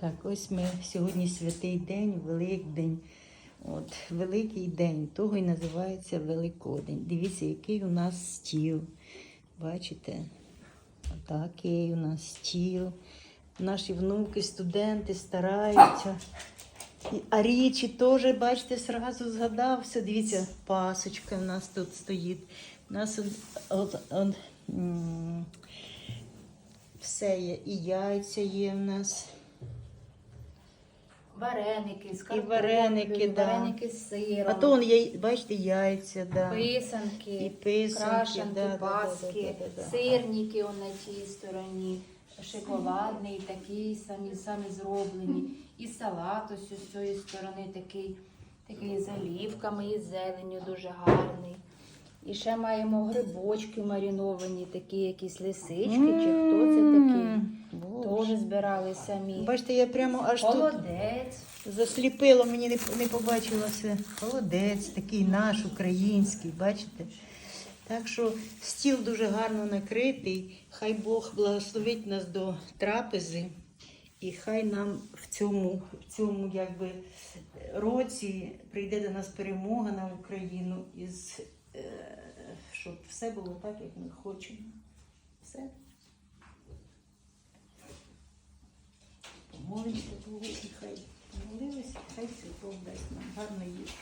Так, ось ми сьогодні святий день, Великдень. От, Великий день, того і називається Великодень. Дивіться, який у нас стіл. Бачите? Отакий у нас стіл. Наші внуки, студенти стараються. А річі теж, бачите, зразу згадався. Дивіться, пасочка в нас тут стоїть. У нас от, от, от, все є. І яйця є в нас. Вареники з картоплею, вареники, да. вареники з сиром, А то он є, бачите, яйця, да. писанки, І писанки, крашенки, да, да, да, паски, да, да, да. сирники он на тій стороні, шоколадний, такий самі, самі зроблені. І салат ось з цієї сторони такий, такий з олівками і зеленню дуже гарний. І ще маємо грибочки мариновані, такі якісь лисички, чи хто це такі. Теж збирали самі. Бачите, я прямо аж тут засліпило, мені не, не побачилося. Холодець такий наш, український, бачите? Так що стіл дуже гарно накритий. Хай Бог благословить нас до трапези. І хай нам в цьому, в цьому якби, році прийде до нас перемога на Україну, із, е, щоб все було так, як ми хочемо. Все. Помолимося Богу і хай молилися, хай святом дасть нам гарно їсти.